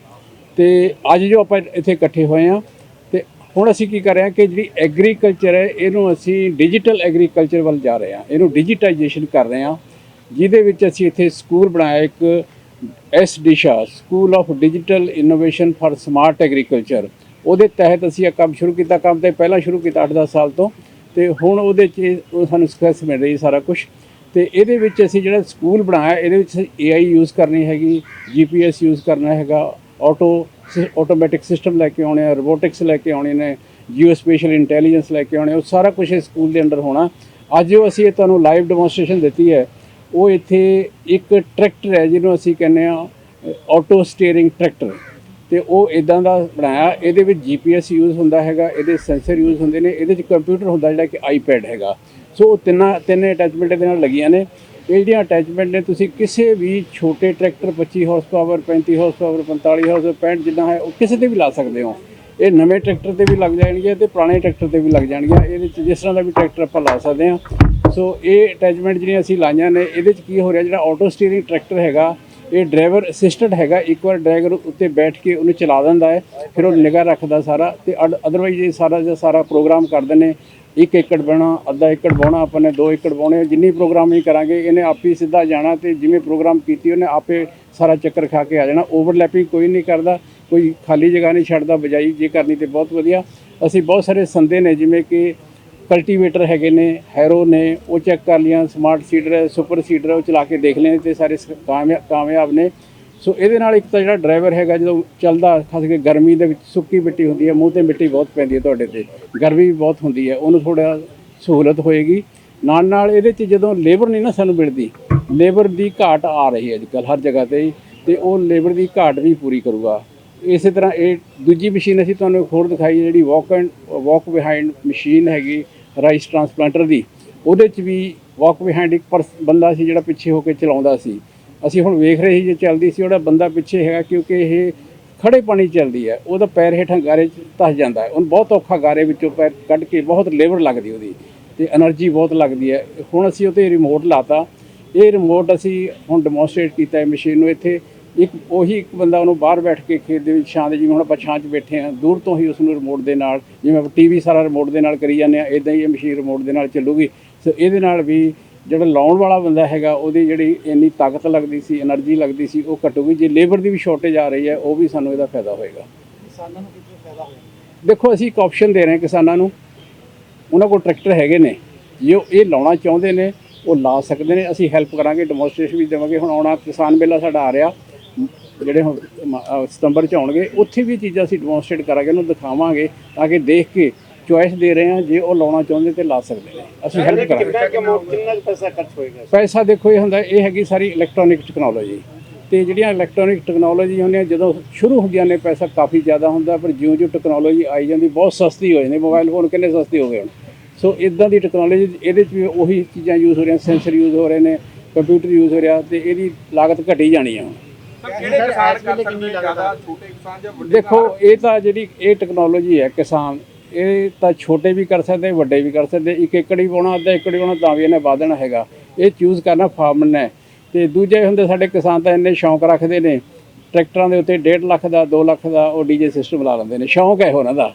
S5: ਤੇ ਅੱਜ ਜੋ ਆਪਾਂ ਇੱਥੇ ਇਕੱਠੇ ਹੋਏ ਹਾਂ, ਤੇ ਹੁਣ ਅਸੀਂ ਕੀ ਕਰ ਰਹੇ ਹਾਂ ਕਿ ਜਿਹੜੀ ਐਗਰੀਕਲਚਰ ਹੈ, ਇਹਨੂੰ ਅਸੀਂ ਡਿਜੀਟਲ ਐਗਰੀਕਲਚਰ ਵੱਲ ਜਾ ਰਹੇ ਹਾਂ। ਇਹਨੂੰ ਡਿਜੀਟਾਈਜੇਸ਼ਨ ਕਰ ਰਹੇ ਹਾਂ। ਜਿਹਦੇ ਵਿੱਚ ਅਸੀਂ ਇੱਥੇ ਸਕੂਲ ਬਣਾਇਆ ਇੱਕ S Disha school of digital innovation for smart agriculture. ਉਹਦੇ ਤਹਿਤ ਅਸੀਂ ਇਹ ਕੰਮ ਸ਼ੁਰੂ ਕੀਤਾ, ਕੰਮ ਤੇ ਪਹਿਲਾਂ ਸ਼ੁਰੂ ਕੀਤਾ 8-10 ਸਾਲ ਤੋਂ, ਤੇ ਹੁਣ ਉਹਦੇ 'ਚ ਸਾਨੂੰ ਸਕਸੈਸ ਮਿਲ ਰਹੀ ਸਾਰਾ ਕੁਝ ਤੇ ਇਹਦੇ ਵਿੱਚ ਅਸੀਂ ਜਿਹੜਾ ਸਕੂਲ ਬਣਾਇਆ, ਇਹਦੇ ਵਿੱਚ AI ਯੂਜ਼ ਕਰਨੀ ਹੈਗੀ GPS ਯੂਜ਼ ਕਰਨਾ ਹੈਗਾ, ਆਟੋ ਆਟੋਮੈਟਿਕ ਸਿਸਟਮ ਲੈ ਕੇ ਆਉਣੇ ਆ, ਰੋਬੋਟਿਕਸ ਲੈ ਕੇ ਆਉਣੇ ਨੇ ਜੀਓ ਸਪੇਸ਼ਲ ਇੰਟੈਲੀਜੈਂਸ ਲੈ ਕੇ ਆਉਣੇ, ਉਹ ਸਾਰਾ ਕੁਝ ਇਸ ਸਕੂਲ ਦੇ ਅੰਡਰ ਹੋਣਾ। ਅੱਜ ਜੋ ਅਸੀਂ ਇਹ ਤੁਹਾਨੂੰ ਲਾਈਵ ਡੈਮੋਨਸਟ੍ਰੇਸ਼ਨ ਦਿੱਤੀ ਹੈ ਉਹ ਇੱਥੇ ਇੱਕ ਟਰੈਕਟਰ ਹੈ, ਜਿਹਨੂੰ ਅਸੀਂ ਕਹਿੰਦੇ ਆ ਆਟੋ ਸਟੀਅਰਿੰਗ ਟਰੈਕਟਰ ਤੇ ਉਹ ਇਦਾਂ ਦਾ ਬਣਾਇਆ, ਇਹਦੇ ਵਿੱਚ GPS ਯੂਜ਼ ਹੁੰਦਾ ਹੈਗਾ, ਇਹਦੇ ਸੈਂਸਰ ਯੂਜ਼ ਹੁੰਦੇ ਨੇ, ਇਹਦੇ ਵਿੱਚ ਕੰਪਿਊਟਰ ਹੁੰਦਾ ਜਿਹੜਾ ਕਿ ਆਈਪੈਡ ਹੈਗਾ। ਸੋ ਉਹ ਤਿੰਨਾਂ, ਤਿੰਨ ਅਟੈਚਮੈਂਟ ਇਹਦੇ ਨਾਲ ਲੱਗੀਆਂ ਨੇ। ਇਹ ਜਿਹੜੀਆਂ ਅਟੈਚਮੈਂਟ ਨੇ, ਤੁਸੀਂ ਕਿਸੇ ਵੀ ਛੋਟੇ tractor 25 horse power 35 horse power 45 horse 65 ਜਿੰਨਾ ਹੈ, ਉਹ ਕਿਸੇ ਤੇ ਵੀ ਲਾ ਸਕਦੇ ਹੋ। ਇਹ ਨਵੇਂ ਟਰੈਕਟਰ ਤੇ ਵੀ ਲੱਗ ਜਾਣਗੇ ਤੇ ਪੁਰਾਣੇ ਟਰੈਕਟਰ ਤੇ ਵੀ ਲੱਗ ਜਾਣਗੀਆਂ ਇਹਦੇ ਵਿੱਚ ਜਿਸ ਤਰ੍ਹਾਂ ਦਾ ਵੀ ਟਰੈਕਟਰ ਆਪਾਂ ਲਾ ਸਕਦੇ ਹਾਂ। ਸੋ ਇਹ ਅਟੈਚਮੈਂਟ ਜਿਹੜੀਆਂ ਅਸੀਂ ਲਾਈਆਂ ਨੇ, ਇਹਦੇ 'ਚ ਕੀ ਹੋ ਰਿਹਾ, ਜਿਹੜਾ ਆਟੋ ਸਟੀਅਰਿੰਗ ਟਰੈਕਟਰ ਹੈਗਾ, ਇਹ ਡਰਾਈਵਰ ਅਸਿਸਟੈਂਟ ਹੈਗਾ, ਇੱਕ ਵਾਰ ਡਰਾਈਵਰ ਉੱਤੇ ਬੈਠ ਕੇ ਉਹਨੂੰ ਚਲਾ ਦਿੰਦਾ ਹੈ, ਫਿਰ ਉਹ ਨਿਗਾਹ ਰੱਖਦਾ ਸਾਰਾ ਤੇ ਅਦਰਵਾਈਜ਼ ਇਹ ਸਾਰਾ ਦਾ ਸਾਰਾ ਪ੍ਰੋਗਰਾਮ ਕਰਦੇ ਨੇ। ਇੱਕ ਏਕੜ ਬਣਾ, ਅੱਧਾ ਏਕੜ ਬਾਉਣਾ ਆਪਾਂ ਨੇ 2 ਏਕੜ ਬਾਉਣੇ ਜਿੰਨੀ ਪ੍ਰੋਗਰਾਮ ਹੀ ਕਰਾਂਗੇ, ਇਹਨੇ ਆਪੇ ਹੀ ਸਿੱਧਾ ਜਾਣਾ ਤੇ ਜਿਵੇਂ ਪ੍ਰੋਗਰਾਮ ਕੀਤੀ ਉਹਨੇ ਆਪੇ ਸਾਰਾ ਚੱਕਰ ਖਾ ਕੇ ਆ ਜਾਣਾ। ਓਵਰਲੈਪਿੰਗ ਕੋਈ ਨਹੀਂ ਕਰਦਾ, ਕੋਈ ਖਾਲੀ ਜਗ੍ਹਾ ਨਹੀਂ ਛੱਡਦਾ, ਬਜਾਈ ਜੇ ਕਰਨੀ ਤੇ ਬਹੁਤ ਵਧੀਆ। ਅਸੀਂ ਬਹੁਤ ਸਾਰੇ ਸੰਦੇ ਨੇ, ਜਿਵੇਂ ਕਿ ਕਲਟੀਵੇਟਰ ਹੈਗੇ ਨੇ ਹੈਰੋ ਨੇ ਉਹ ਚੈੱਕ ਕਰ ਲਿਆ ਸਮਾਰਟ ਸੀਡਰ ਹੈ ਸੁਪਰ ਸੀਡਰ ਉਹ ਚਲਾ ਕੇ ਦੇਖ ਲਏ ਤੇ ਸਾਰੇ ਸ- ਕਾਮਯਾ- ਕਾਮਯਾਬ ਨੇ। ਸੋ ਇਹਦੇ ਨਾਲ ਇੱਕ ਤਾਂ ਜਿਹੜਾ ਡਰਾਈਵਰ ਹੈਗਾ ਜਦੋਂ ਚੱਲਦਾ ਖਾਸ ਕਰਕੇ ਗਰਮੀ ਦੇ ਵਿੱਚ ਸੁੱਕੀ ਮਿੱਟੀ ਹੁੰਦੀ ਹੈ ਮੂੰਹ ਤੇ ਮਿੱਟੀ ਬਹੁਤ ਪੈਂਦੀ ਹੈ ਤੁਹਾਡੇ ਤੇ ਗਰਮੀ ਵੀ ਬਹੁਤ ਹੁੰਦੀ ਹੈ ਉਹਨੂੰ ਥੋੜਾ ਸਹੂਲਤ ਹੋਏਗੀ। ਨਾਲ ਨਾਲ ਇਹਦੇ 'ਚ ਜਦੋਂ ਲੇਬਰ ਨਹੀਂ ਨਾ ਸਾਨੂੰ ਮਿਲਦੀ ਲੇਬਰ ਦੀ ਘਾਟ ਆ ਰਹੀ ਹੈ ਅੱਜ ਕੱਲ੍ਹ ਹਰ ਜਗ੍ਹਾ ਤੇ ਹੀ, ਤੇ ਉਹ ਲੇਬਰ ਦੀ ਘਾਟ ਵੀ ਪੂਰੀ ਕਰੂਗਾ। ਇਸੇ ਤਰ੍ਹਾਂ ਇਹ ਦੂਜੀ ਮਸ਼ੀਨ ਅਸੀਂ ਤੁਹਾਨੂੰ ਹੋਰ ਦਿਖਾਈ ਜਿਹੜੀ walk and walk behind machine ਹੈਗੀ ਰਾਈਸ ਟ੍ਰਾਂਸਪਲਾਂਟਰ ਦੀ, ਉਹਦੇ 'ਚ ਵੀ ਵਾਕ ਬਿਹਾਈਂਡ ਇੱਕ ਬੰਦਾ ਸੀ ਜਿਹੜਾ ਪਿੱਛੇ ਹੋ ਕੇ ਚਲਾਉਂਦਾ ਸੀ। ਅਸੀਂ ਹੁਣ ਵੇਖ ਰਹੇ ਸੀ ਜੇ ਚੱਲਦੀ ਸੀ, ਉਹਦਾ ਬੰਦਾ ਪਿੱਛੇ ਹੈਗਾ ਕਿਉਂਕਿ ਇਹ ਖੜੇ ਪਾਣੀ ਚੱਲਦੀ ਹੈ। ਉਹਦਾ ਪੈਰ ਹੇਠਾਂ ਗਾਰੇ 'ਚ ਧਸ ਜਾਂਦਾ ਹੈ। ਉਹਨੂੰ ਬਹੁਤ ਔਖਾ ਗਾਰੇ ਵਿੱਚੋਂ ਪੈਰ ਕੱਢ ਕੇ ਬਹੁਤ ਲੇਬਰ ਲੱਗਦੀ ਉਹਦੀ ਤੇ એનર્ਜੀ ਬਹੁਤ ਲੱਗਦੀ ਹੈ। ਹੁਣ ਅਸੀਂ ਉਹ 'ਤੇ ਰਿਮੋਟ ਲਾਤਾ। ਇਹ ਰਿਮੋਟ ਅਸੀਂ ਹੁਣ ਡੈਮੋਨਸਟ੍ਰੇਟ ਕੀਤਾ ਹੈ ਮਸ਼ੀਨ ਨੂੰ ਇੱਥੇ। ਇੱਕ ਉਹੀ ਇੱਕ ਬੰਦਾ ਉਹਨੂੰ ਬਾਹਰ ਬੈਠ ਕੇ ਖੇਤ ਦੇ ਵਿੱਚ ਛਾਂ ਦੇ ਜਿਵੇਂ ਹੁਣ ਆਪਾਂ ਛਾਂ 'ਚ ਬੈਠੇ ਆ ਦੂਰ ਤੋਂ ਹੀ ਉਸ ਨੂੰ ਰਿਮੋਟ ਦੇ ਨਾਲ ਜਿਵੇਂ ਆਪਾਂ ਟੀਵੀ ਸਾਰਾ ਰਿਮੋਟ ਦੇ ਨਾਲ ਕਰੀ ਜਾਂਦੇ ਆ ਇਦਾਂ ਹੀ ਇਹ ਮਸ਼ੀਨ ਰਿਮੋਟ ਦੇ ਨਾਲ ਚੱਲੂਗੀ। ਸੋ ਇਹਦੇ ਨਾਲ ਵੀ ਜਿਹੜਾ ਲਾਉਣ ਵਾਲਾ ਬੰਦਾ ਹੈਗਾ ਉਹਦੀ ਜਿਹੜੀ ਇੰਨੀ ਤਾਕਤ ਲੱਗਦੀ ਸੀ એનર્ਜੀ ਲੱਗਦੀ ਸੀ ਉਹ ਘਟੂਗੀ। ਜੇ ਲੇਬਰ ਦੀ ਵੀ ਸ਼ਾਰਟੇਜ ਆ ਰਹੀ ਹੈ ਉਹ ਵੀ ਸਾਨੂੰ ਇਹਦਾ ਫਾਇਦਾ ਹੋਏਗਾ।
S3: ਕਿਸਾਨਾਂ ਨੂੰ ਕਿੰਨਾ ਫਾਇਦਾ ਹੋਏਗਾ
S5: ਦੇਖੋ ਅਸੀਂ ਇੱਕ ਆਪਸ਼ਨ ਦੇ ਰਹੇ ਹਾਂ ਕਿਸਾਨਾਂ ਨੂੰ। ਉਹਨਾਂ ਕੋਲ ਟਰੈਕਟਰ ਹੈਗੇ ਨੇ। ਜੇ ਉਹ ਇਹ ਲਾਉਣਾ ਚਾਹੁੰਦੇ ਨੇ ਉਹ ਲਾ ਸਕਦੇ ਨੇ। ਅਸੀਂ ਹੈਲਪ ਕਰਾਂਗੇ ਡੈਮੋਸਟ੍ਰੇਸ਼ਨ ਵੀ ਦੇਵਾਂਗੇ। ਹੁਣ ਆਉਣਾ ਕਿਸਾਨ ਮੇਲਾ ਸਾਡਾ ਆ ਰਿਹਾ। ਜਿਹੜੇ ਹੁਣ ਮ- ਅਹ ਸਤੰਬਰ ਚ ਆਉਣਗੇ ਉੱਥੇ ਵੀ ਇਹ ਚੀਜ਼ਾਂ ਅਸੀਂ ਡੈਮੋਨਸਟ੍ਰੇਟ ਕਰਾਂਗੇ ਉਹਨੂੰ ਦਿਖਾਵਾਂਗੇ ਤਾਂ ਕਿ ਦੇਖ ਕੇ ਚੁਆਇਸ ਦੇ ਰਹੇ ਹਾਂ ਜੇ ਉਹ ਲਾਉਣਾ ਚਾਹੁੰਦੇ ਤੇ ਲਾ ਸਕਦੇ ਨੇ ਅਸੀਂ ਹੈਲਪ ਕਰਾਂਗੇ।
S3: ਕਿੰਨਾ ਕਿੰਨਾ ਪੈਸਾ ਖਰਚ ਹੋਏਗਾ?
S5: ਪੈਸਾ ਦੇਖੋ ਇਹ ਹੁੰਦਾ ਇਹ ਹੈਗੀ ਸਾਰੀ ਇਲੈਕਟ੍ਰੋਨਿਕ ਟੈਕਨੋਲੋਜੀ ਤੇ ਜਿਹੜੀਆਂ ਇਲੈਕਟ੍ਰੋਨਿਕ ਟੈਕਨੋਲੋਜੀ ਹੁੰਦੀਆਂ ਜਦੋਂ ਸ਼ੁਰੂ ਹੁੰਦੀਆਂ ਨੇ ਪੈਸਾ ਕਾਫੀ ਜ਼ਿਆਦਾ ਹੁੰਦਾ ਪਰ ਜਿਉਂ-ਜਿਉਂ ਟੈਕਨੋਲੋਜੀ ਆਈ ਜਾਂਦੀ ਬਹੁਤ ਸਸਤੀ ਹੋ ਜਾਂਦੀ ਮੋਬਾਈਲ ਫੋਨ ਕਿੰਨੇ ਸਸਤੇ ਹੋ ਗਏ ਹੁਣ। ਸੋ ਇਦਾਂ ਦੀ ਟੈਕਨੋਲੋਜੀ ਇਹਦੇ 'ਚ ਵੀ ਉਹੀ ਚੀਜ਼ਾਂ ਯੂਜ਼ ਹੋ ਰਹੀਆਂ ਸੈਂਸਰ ਯੂਜ਼ ਹੋ ਰਹੇ ਨੇ ਕੰਪਿਊਟਰ ਯੂਜ਼ ਹੋ ਰਿਹਾ ਤੇ ਇਹਦੀ ਲਾਗਤ ਘਟੀ ਜਾਣੀ ਆ ਹੁਣ।
S6: ਕਿਹੜੇ ਕਿਸਾਨ ਕਰ ਸਕਦੇ ਜ਼ਿਆਦਾ ਛੋਟੇ ਕਿਸਾਨ ਜਾਂ ਵੱਡੇ
S5: ਦੇਖੋ ਇਹ ਤਾਂ ਜਿਹੜੀ ਇਹ ਟੈਕਨੋਲੋਜੀ ਹੈ ਕਿਸਾਨ ਇਹ ਤਾਂ ਛੋਟੇ ਵੀ ਕਰ ਸਕਦੇ ਵੱਡੇ ਵੀ ਕਰ ਸਕਦੇ ਇੱਕ ਏਕੜ ਹੀ ਪਾਉਣਾ ਅੱਧਾ ਏਕੜ ਹੀ ਪਾਉਣਾ ਤਾਂ ਵੀ ਇਹਨੇ ਵਧਣਾ ਹੈਗਾ। ਇਹ ਚੂਜ਼ ਕਰਨਾ ਫਾਰਮਰ ਨੇ। ਤੇ ਦੂਜੇ ਹੁੰਦੇ ਸਾਡੇ ਕਿਸਾਨ ਤਾਂ ਇੰਨੇ ਸ਼ੌਂਕ ਰੱਖਦੇ ਨੇ ਟਰੈਕਟਰਾਂ ਦੇ ਉੱਤੇ 1.5 ਲੱਖ ਦਾ 2 ਲੱਖ ਦਾ ਉਹ ਡੀਜੇ ਸਿਸਟਮ ਲਾ ਲੈਂਦੇ ਨੇ। ਸ਼ੌਂਕ ਹੈ ਉਹਨਾਂ ਦਾ।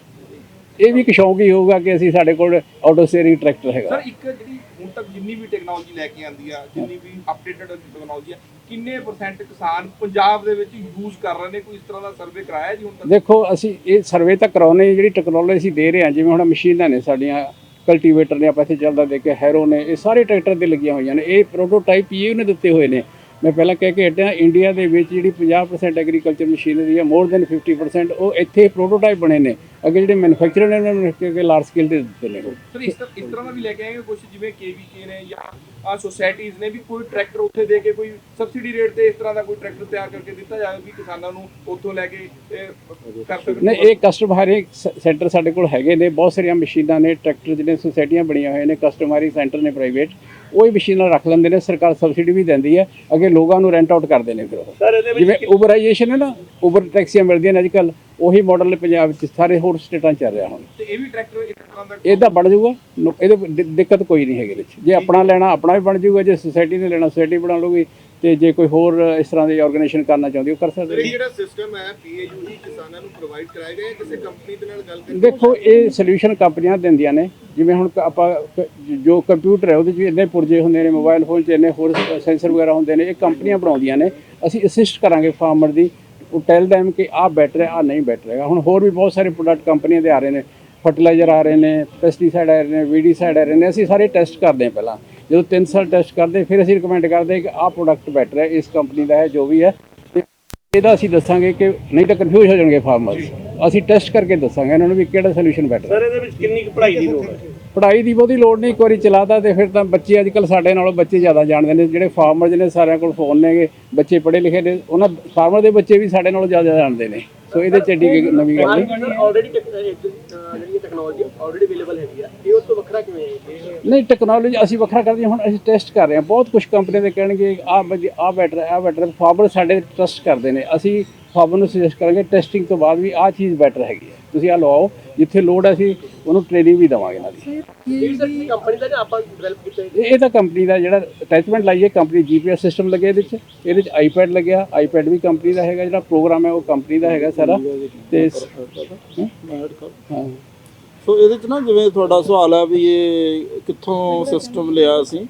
S5: ਇਹ ਵੀ ਇੱਕ ਸ਼ੌਂਕ ਹੀ ਹੋਊਗਾ ਕਿ ਅਸੀਂ ਸਾਡੇ ਕੋਲ ਆਟੋ ਸਟੀਅਰਿੰਗ ਟਰੈਕਟਰ ਹੈਗਾ।
S6: ਸਰ ਇੱਕ ਜਿਹੜੀ ਹੁਣ ਤੱਕ ਜਿੰਨੀ ਵੀ ਟੈਕਨੋਲੋਜੀ ਲੈ ਕੇ ਆਂਦੀ ਆ ਜਿੰਨੀ ਵੀ ਅਪਡੇਟਡ ਟੈਕਨੋਲੋਜੀ ਆ ਕਿੰਨੇ ਪਰਸੈਂਟ ਕਿਸਾਨ ਪੰਜਾਬ ਦੇ ਵਿੱਚ ਯੂਜ਼ ਕਰ ਰਹੇ ਨੇ? ਕੋਈ ਇਸ ਤਰ੍ਹਾਂ ਦਾ ਸਰਵੇ ਕਰਾਇਆ ਜੀ ਹੁਣ ਤੱਕ?
S5: ਦੇਖੋ, ਅਸੀਂ ਇਹ ਸਰਵੇ ਤਾਂ ਕਰਾਉਨੇ ਜਿਹੜੀ ਟੈਕਨੋਲੋਜੀ ਅਸੀਂ ਦੇ ਰਹੇ ਹਾਂ, ਜਿਵੇਂ ਹੁਣ ਮਸ਼ੀਨਾਂ ਨੇ ਸਾਡੀਆਂ ਕਲਟੀਵੇਟਰ ਨੇ, ਆਪਾਂ ਇੱਥੇ ਚੱਲਦਾ ਦੇਖਿਆ ਹੈਰੋ ਨੇ, ਇਹ ਸਾਰੇ ਟਰੈਕਟਰ ਤੇ ਲੱਗੀਆਂ ਹੋਈਆਂ ਨੇ। ਇਹ ਪ੍ਰੋਟੋਟਾਈਪ ਹੀ ਉਹਨੇ ਦਿੱਤੇ ਹੋਏ ਨੇ। ਮੈਂ ਪਹਿਲਾਂ ਕਹਿ ਕੇ ਹਟਿਆ ਇੰਡੀਆ ਦੇ ਵਿੱਚ ਜਿਹੜੀ 50% ਐਗਰੀਕਲਚਰ ਮਸ਼ੀਨਰੀ ਹੈ ਮੋਰ ਦੈਨ 50% ਉਹ ਇੱਥੇ ਪ੍ਰੋਟੋਟਾਈਪ ਬਣੇ ਨੇ। ਅੱਗੇ ਜਿਹੜੇ ਮੈਨੂਫੈਕਚਰਰ ਨੇ ਉਹਨਾਂ ਨੇ ਰੱਖ ਕੇ ਲਾਰਜ ਸਕੇਲ ਤੇ ਦਿੱਤੇ ਨੇ
S6: ਸਰ ਇਸ ਤਰ੍ਹਾਂ ਇਸ ਤਰ੍ਹਾਂ ਦਾ ਵੀ ਲੈ ਕੇ ਆਏਗੇ ਕੁਝ ਜਿਵੇਂ ਕੇਵੀਕੇ ਨੇ ਜਾਂ ਆ ਸੁਸਾਇਟੀਆਂ ਨੇ ਵੀ ਕੋਈ ਟਰੈਕਟਰ ਉੱਥੇ ਦੇ ਕੇ ਕੋਈ ਸਬਸਿਡੀ ਰੇਟ ਤੇ ਇਸ ਤਰ੍ਹਾਂ ਦਾ ਕੋਈ ਟਰੈਕਟਰ ਤਿਆਰ ਕਰਕੇ ਦਿੱਤਾ ਜਾਵੇ ਵੀ ਕਿਸਾਨਾਂ ਨੂੰ ਉੱਥੋਂ ਲੈ ਕੇ ਇਹ ਕਰ ਸਕਣ?
S5: ਨਹੀਂ ਇਹ ਕਸਟਮਰੀ ਸੈਂਟਰ ਸਾਡੇ ਕੋਲ ਹੈਗੇ ਨੇ ਬਹੁਤ ਸਾਰੀਆਂ ਮਸ਼ੀਨਾਂ ਨੇ ਟਰੈਕਟਰ ਜਿਹੜੇ ਸੁਸਾਇਟੀਆਂ ਬਣੀਆਂ ਹੋਏ ਨੇ ਕਸਟਮਰੀ ਸੈਂਟਰ ਨੇ ਪ੍ਰਾਈਵੇਟ ਉਹ ਹੀ ਮਸ਼ੀਨਾਂ ਰੱਖ ਲੈਂਦੇ ਨੇ ਸਰਕਾਰ ਸਬਸਿਡੀ ਵੀ ਦਿੰਦੀ ਹੈ ਅੱਗੇ ਲੋਕਾਂ ਨੂੰ ਰੈਂਟ ਆਊਟ ਕਰਦੇ ਨੇ ਫਿਰ ਉਹ। ਜਿਵੇਂ ਉਬਰਾਈਜੇਸ਼ਨ ਹੈ ਨਾ ਉਬਰ ਟੈਕਸੀਆਂ ਮਿਲਦੀਆਂ ਨੇ ਅੱਜਕੱਲ ਉਹੀ ਮਾਡਲ ਪੰਜਾਬ ਵਿੱਚ ਸਾਰੇ ਹੋਰ ਸਟੇਟਾਂ 'ਚ ਚੱਲ ਰਿਹਾ ਹੁਣ।
S6: ਤੇ ਇਹ ਵੀ ਟਰੈਕਟਰ ਇੱਕ ਤਰ੍ਹਾਂ ਦਾ
S5: ਇਹਦਾ ਬਣ ਜਾਊਗਾ। ਇਹਦੇ ਵਿੱਚ ਦਿ- ਦਿੱਕਤ ਕੋਈ ਨਹੀਂ ਹੈਗੀ ਇਹਦੇ ਵਿੱਚ। ਜੇ ਆਪਣਾ ਲੈਣਾ ਆਪਣਾ ਵੀ ਬਣ ਜਾਊਗਾ ਜੇ ਸੁਸਾਇਟੀ ਨੇ ਲੈਣਾ ਸੁਸਾਇਟੀ ਬਣਾ ਲਊਗੀ। ਤੇ ਜੇ ਕੋਈ ਹੋਰ ਇਸ ਤਰ੍ਹਾਂ ਦੀ ਆਰਗੇਨਾਈਜੇਸ਼ਨ ਕਰਨਾ ਚਾਹੁੰਦੀ ਉਹ ਕਰ ਸਕਦੇ। ਨੇ
S6: ਜਿਹੜਾ ਸਿਸਟਮ ਹੈ ਪੀਏਯੂ ਹੀ ਕਿਸਾਨਾਂ ਨੂੰ ਪ੍ਰੋਵਾਈਡ ਕਰਾਏਗਾ ਜਾਂ ਕਿਸੇ ਕੰਪਨੀ ਦੇ ਨਾਲ ਗੱਲ ਕਰਕੇ
S5: ਦੇਖੋ ਇਹ ਸੋਲੂਸ਼ਨ ਕੰਪਨੀਆਂ ਦਿੰਦੀਆਂ ਨੇ। ਜਿਵੇਂ ਹੁਣ ਕ- ਆਪਾਂ ਕ- ਜੋ ਕੰਪਿਊਟਰ ਹੈ ਉਹਦੇ 'ਚ ਵੀ ਇੰਨੇ ਪੁਰਜੇ ਹੁੰਦੇ ਨੇ ਮੋਬਾਈਲ ਫੋਨ 'ਚ ਇੰਨੇ ਹੋਰ ਸੈਂਸਰ ਵਗੈਰਾ ਹੁੰਦੇ ਨੇ ਇਹ ਕੰਪਨੀਆਂ ਬਣਾਉਂਦੀਆਂ ਨੇ। ਅਸੀਂ ਅਸਿਸਟ ਕਰਾਂਗੇ ਫਾਰਮਰ ਦੀ। ਉਹ ਟੈਲ them ਕਿ ਆਹ ਬੈਟਰ ਹੈ, ਆਹ ਨਹੀਂ ਬੈਟਰ ਹੈਗਾ। ਹੁਣ ਹੋਰ ਵੀ ਬਹੁਤ ਸਾਰੇ ਪ੍ਰੋਡਕਟ ਕੰਪਨੀਆਂ ਦੇ ਆ ਰਹੇ ਨੇ। ਫਰਟੀਲਾਈਜ਼ਰ ਆ ਰਹੇ ਨੇ ਪੈਸਟੀਸਾਈਡ ਆ ਰਹੇ ਨੇ ਵੀਡੀਸਾਈਡ ਆ ਰਹੇ ਨੇ। ਅਸੀਂ ਸਾਰੇ ਟੈਸਟ ਕਰਦੇ ਹਾਂ ਪਹਿਲਾਂ। ਜਦੋਂ 3 ਸਾਲ ਟੈਸਟ ਕਰਦੇ, ਫਿਰ ਅਸੀਂ ਰਿਕਮੈਂਡ ਕਰਦੇ ਕਿ ਆਹ ਪ੍ਰੋਡਕਟ ਬੈਟਰ ਹੈ, ਇਸ ਕੰਪਨੀ ਦਾ ਹੈ, ਜੋ ਵੀ ਹੈ। ਇਹਦਾ ਅਸੀਂ ਦੱਸਾਂਗੇ ਕਿ ਨਹੀਂ ਤਾਂ ਕਨਫਿਊਜ਼ ਹੋ ਜਾਣਗੇ ਫਾਰਮਰਸ ਅਸੀਂ ਟੈਸਟ ਕਰਕੇ ਦੱਸਾਂਗੇ ਇਹਨਾਂ ਨੂੰ ਵੀ ਕਿਹੜਾ ਸੋਲੂਸ਼ਨ ਬੈਟਰ
S4: ਸਰ ਇਹਦੇ ਵਿੱਚ ਕਿੰਨੀ ਕੁ ਪੜ੍ਹਾਈ ਦੀ ਲੋੜ ਹੈ?
S5: ਪੜ੍ਹਾਈ ਦੀ ਬਹੁਤੀ ਲੋੜ ਨਹੀਂ ਇੱਕ ਵਾਰੀ ਚਲਾਤਾ ਤੇ ਫਿਰ ਤਾਂ ਬੱਚੇ ਅੱਜ ਕੱਲ ਸਾਡੇ ਨਾਲੋਂ ਬੱਚੇ ਜ਼ਿਆਦਾ ਜਾਣਦੇ ਨੇ। ਜਿਹੜੇ ਫਾਰਮਰ ਜਿਹਨੇ ਸਾਰਿਆਂ ਕੋਲ ਫੋਨ ਨੇਗੇ ਬੱਚੇ ਪੜ੍ਹੇ ਲਿਖੇ ਨੇ ਉਹਨਾਂ ਫਾਰਮਰ ਦੇ ਬੱਚੇ ਵੀ ਸਾਡੇ ਨਾਲੋਂ ਜ਼ਿਆਦਾ ਜਾਣਦੇ ਨੇ। ਸੋ ਇਹਦੇ ਚ ਕੋਈ ਨਵੀਂ ਗੱਲ ਨਹੀਂ।
S7: ਆਲਰੇਡੀ ਜਿਹੜੀ ਟੈਕਨੋਲੋਜੀ ਆਲਰੇਡੀ ਅਵੇਲੇਬਲ ਹੈਗੀ ਆ। ਇਹ ਉਸ ਤੋਂ ਵੱਖਰਾ ਕਿਵੇਂ ਹੈ? ਇਹ
S5: ਨਹੀਂ ਟੈਕਨੋਲੋਜੀ ਅਸੀਂ ਵੱਖਰਾ ਕਰਦੇ ਹਾਂ ਹੁਣ ਅਸੀਂ ਟੈਸਟ ਕਰ ਰਹੇ ਹਾਂ। ਬਹੁਤ ਕੁਝ ਕੰਪਨੀ ਦੇ ਕਹਿਣਗੇ ਆਹ ਵਧੀਆ ਆਹ ਬੈਟਰ ਹੈ ਆਹ ਬੈਟਰ ਫਾਰਮਰ ਸਾਡੇ ਟਰਸਟ ਕਰਦੇ ਨੇ। ਅਸੀਂ ਫਾਰਮਰ ਨੂੰ ਸੁਜੈਸਟ ਕਰਾਂਗੇ ਟੈਸਟਿੰਗ ਤੋਂ ਬਾਅਦ ਵੀ ਆਹ ਚੀਜ਼ ਬੈਟਰ ਹੈਗੀ ਹੈ। ਤੁਸੀਂ ਆ ਲਵਾਓ ਜਿੱਥੇ ਲੋੜ ਹੈ ਅਸੀਂ ਉਹਨੂੰ ਟ੍ਰੇਨਿੰਗ ਵੀ ਦੇਵਾਂਗੇ ਨਾਲ ਦੀ
S7: ਕੰਪਨੀ ਦਾ ਜਾਂ ਆਪਾਂ ਡਿਵੈਲਪ ਕੀਤਾ ਹੈ?
S5: ਇਹ ਇਹ ਤਾਂ ਕੰਪਨੀ ਦਾ ਜਿਹੜਾ ਅਟੈਚਮੈਂਟ ਲਾਈਏ ਕੰਪਨੀ ਜੀਪੀਐਸ ਸਿਸਟਮ ਲੱਗਿਆ ਇਹਦੇ ਵਿੱਚ। ਇਹਦੇ ਵਿੱਚ ਆਈਪੈਡ ਲੱਗਿਆ। ਆਈਪੈਡ ਵੀ ਕੰਪਨੀ ਦਾ ਹੈਗਾ ਜਿਹੜਾ ਪ੍ਰੋਗਰਾਮ ਹੈ ਉਹ ਕੰਪਨੀ ਦਾ ਹੈਗਾ ਸਾਰਾ। ਤੇ ਹੈਂ?
S8: ਸੋ ਇਹਦੇ ਚ ਨਾ ਜਿਵੇਂ ਤੁਹਾਡਾ ਸਵਾਲ ਹੈ ਵੀ ਇਹ ਕਿੱਥੋਂ ਸਿਸਟਮ ਲਿਆ ਅਸੀਂ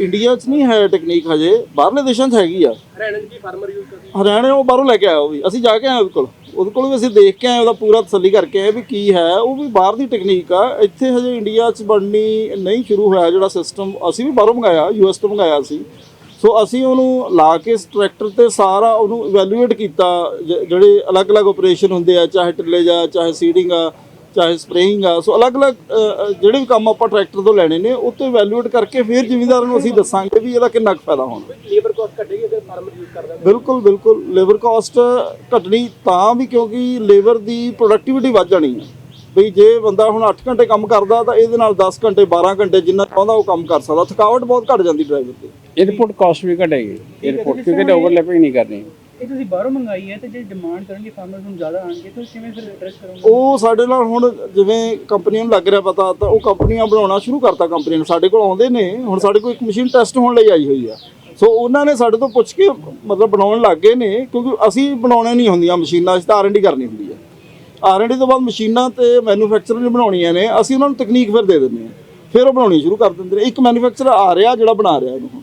S8: ਇੰਡੀਆ 'ਚ ਨਹੀਂ ਹੈ ਟੈਕਨੀਕ ਹਜੇ ਬਾਹਰਲੇ ਦੇਸ਼ਾਂ 'ਚ ਹੈਗੀ ਆ।
S7: ਹਰਿਆਣਾ 'ਚ ਵੀ ਫਾਰਮਰ ਯੂਜ਼ ਕਰਦੇ
S8: ਹਰਿਆਣੇ ਉਹ ਬਾਹਰੋਂ ਲੈ ਕੇ ਆਇਆ ਉਹ ਵੀ ਅਸੀਂ ਜਾ ਕੇ ਆਏ ਉਹਦੇ ਕੋਲ। ਉਹਦੇ ਕੋਲ ਵੀ ਅਸੀਂ ਦੇਖ ਕੇ ਆਏ ਉਹਦਾ ਪੂਰਾ ਤਸੱਲੀ ਕਰਕੇ ਆਏ ਵੀ ਕੀ ਹੈ ਉਹ ਵੀ ਬਾਹਰ ਦੀ ਟੈਕਨੀਕ ਆ। ਇੱਥੇ ਹਜੇ ਇੰਡੀਆ 'ਚ ਬਣਨੀ ਨਹੀਂ ਸ਼ੁਰੂ ਹੋਇਆ ਜਿਹੜਾ ਸਿਸਟਮ ਅਸੀਂ ਵੀ ਬਾਹਰੋਂ ਮੰਗਾਇਆ ਯੂਐਸ ਤੋਂ ਮੰਗਾਇਆ ਸੀ। ਸੋ ਅਸੀਂ ਉਹਨੂੰ ਲਾ ਕੇ ਟਰੈਕਟਰ ਤੇ ਸਾਰਾ ਉਹਨੂੰ ਇਵੈਲੂਏਟ ਕੀਤਾ ਜਿਹੜੇ ਅਲੱਗ-ਅਲੱਗ ਆਪਰੇਸ਼ਨ ਹੁੰਦੇ ਆ ਚਾਹੇ ਟਿੱਲੇ ਜਾ ਚਾਹੇ ਸੀਡਿੰਗ ਆ ਚਾਹੇ ਸਪਰੇਇੰਗ ਆ ਸੋ ਅਲੱਗ-ਅਲੱਗ ਜਿਹੜੇ ਵੀ ਕੰਮ ਆਪਾਂ ਟਰੈਕਟਰ ਤੋਂ ਲੈਣੇ ਨੇ ਉਹ ਤੇ ਵੈਲਿਊਏਟ ਕਰਕੇ ਫਿਰ ਜ਼ਿਮੀਂਦਾਰਾਂ ਨੂੰ ਅਸੀਂ ਦੱਸਾਂਗੇ ਵੀ ਇਹਦਾ ਕਿੰਨਾ ਕੁ ਫਾਇਦਾ ਹੋਣਾ।
S7: ਲੇਬਰ ਕਾਸਟ ਘਟੇਗੀ ਅਗਰ ਫਾਰਮਰ ਯੂਜ਼ ਕਰਦਾ
S8: ਬਿਲਕੁਲ ਬਿਲਕੁਲ। ਲੇਬਰ ਕਾਸਟ ਘਟਣੀ ਤਾਂ ਵੀ ਕਿਉਂਕਿ ਲੇਬਰ ਦੀ ਪ੍ਰੋਡਕਟਿਵਿਟੀ ਵੱਧ ਜਾਣੀ ਹੈ। ਵੀ ਜੇ ਬੰਦਾ ਹੁਣ 8 ਘੰਟੇ ਕੰਮ ਕਰਦਾ ਤਾਂ ਇਹਦੇ ਨਾਲ 10 ਘੰਟੇ 12 ਘੰਟੇ ਜਿੰਨਾ ਚਾਹੁੰਦਾ ਉਹ ਕੰਮ ਕਰ ਸਕਦਾ। ਥਕਾਵਟ ਬਹੁਤ ਘਟ ਜਾਂਦੀ ਡਰਾਈਵਰ ਦੀ
S5: ਇਨਪੁਟ ਕਾਸਟ ਵੀ ਘਟੇਗੀ। ਇਨਪੁਟ ਕਿਉਂਕਿ ਓਵਰਲੈਪਿੰਗ ਨਹੀਂ ਕਰਨੀ।
S9: ਇਹ ਤੁਸੀਂ ਬਾਹਰੋਂ ਮੰਗਾਈ ਹੈ ਤੇ ਜੇ ਡਿਮਾਂਡ ਕਰਨਗੇ ਫਾਰਮਰਸ ਨੂੰ ਜ਼ਿਆਦਾ ਆਣਗੇ ਤਾਂ ਕਿਵੇਂ ਫਿਰ ਐਡਰੈਸ ਕਰੋਗੇ?
S8: ਉਹ ਸਾਡੇ ਨਾਲ ਹੁਣ ਜਿਵੇਂ ਕੰਪਨੀਆਂ ਨੂੰ ਲੱਗ ਰਿਹਾ ਪਤਾ ਤਾਂ ਉਹ ਕੰਪਨੀਆਂ ਬਣਾਉਣਾ ਸ਼ੁਰੂ ਕਰਤਾ ਕੰਪਨੀਆਂ ਨੂੰ। ਸਾਡੇ ਕੋਲ ਆਉਂਦੇ ਨੇ ਹੁਣ ਸਾਡੇ ਕੋਲ ਇੱਕ ਮਸ਼ੀਨ ਟੈਸਟ ਹੋਣ ਲਈ ਆਈ ਹੋਈ ਆ। ਸੋ ਉਹਨਾਂ ਨੇ ਸਾਡੇ ਤੋਂ ਪੁੱਛ ਕੇ ਮਤਲਬ ਬਣਾਉਣ ਲੱਗ ਗਏ ਨੇ ਕਿਉਂਕਿ ਅਸੀਂ ਬਣਾਉਣੇ ਨਹੀਂ ਹੁੰਦੀਆਂ ਮਸ਼ੀਨਾਂ ਅਸੀਂ ਤਾਂ ਆਰ&ਡੀ ਕਰਨੀ ਹੁੰਦੀ ਹੈ ਆਰ&ਡੀ ਤੋਂ ਬਾਅਦ ਮਸ਼ੀਨਾਂ ਤੇ ਮੈਨੂਫੈਕਚਰਰ ਨੇ ਬਣਾਉਣੀਆਂ ਨੇ ਅਸੀਂ ਉਹਨਾਂ ਨੂੰ ਤਕਨੀਕ ਫਿਰ ਦੇ ਦਿੰਦੇ ਹਾਂ ਫਿਰ ਉਹ ਬਣਾਉਣੀ ਸ਼ੁਰੂ ਕਰ ਦਿੰਦੇ ਨੇ। ਇੱਕ ਮੈਨੂਫੈਕਚਰਰ ਆ ਰਿਹਾ ਜਿਹੜਾ ਬਣਾ ਰਿਹਾ ਇਹਨੂੰ।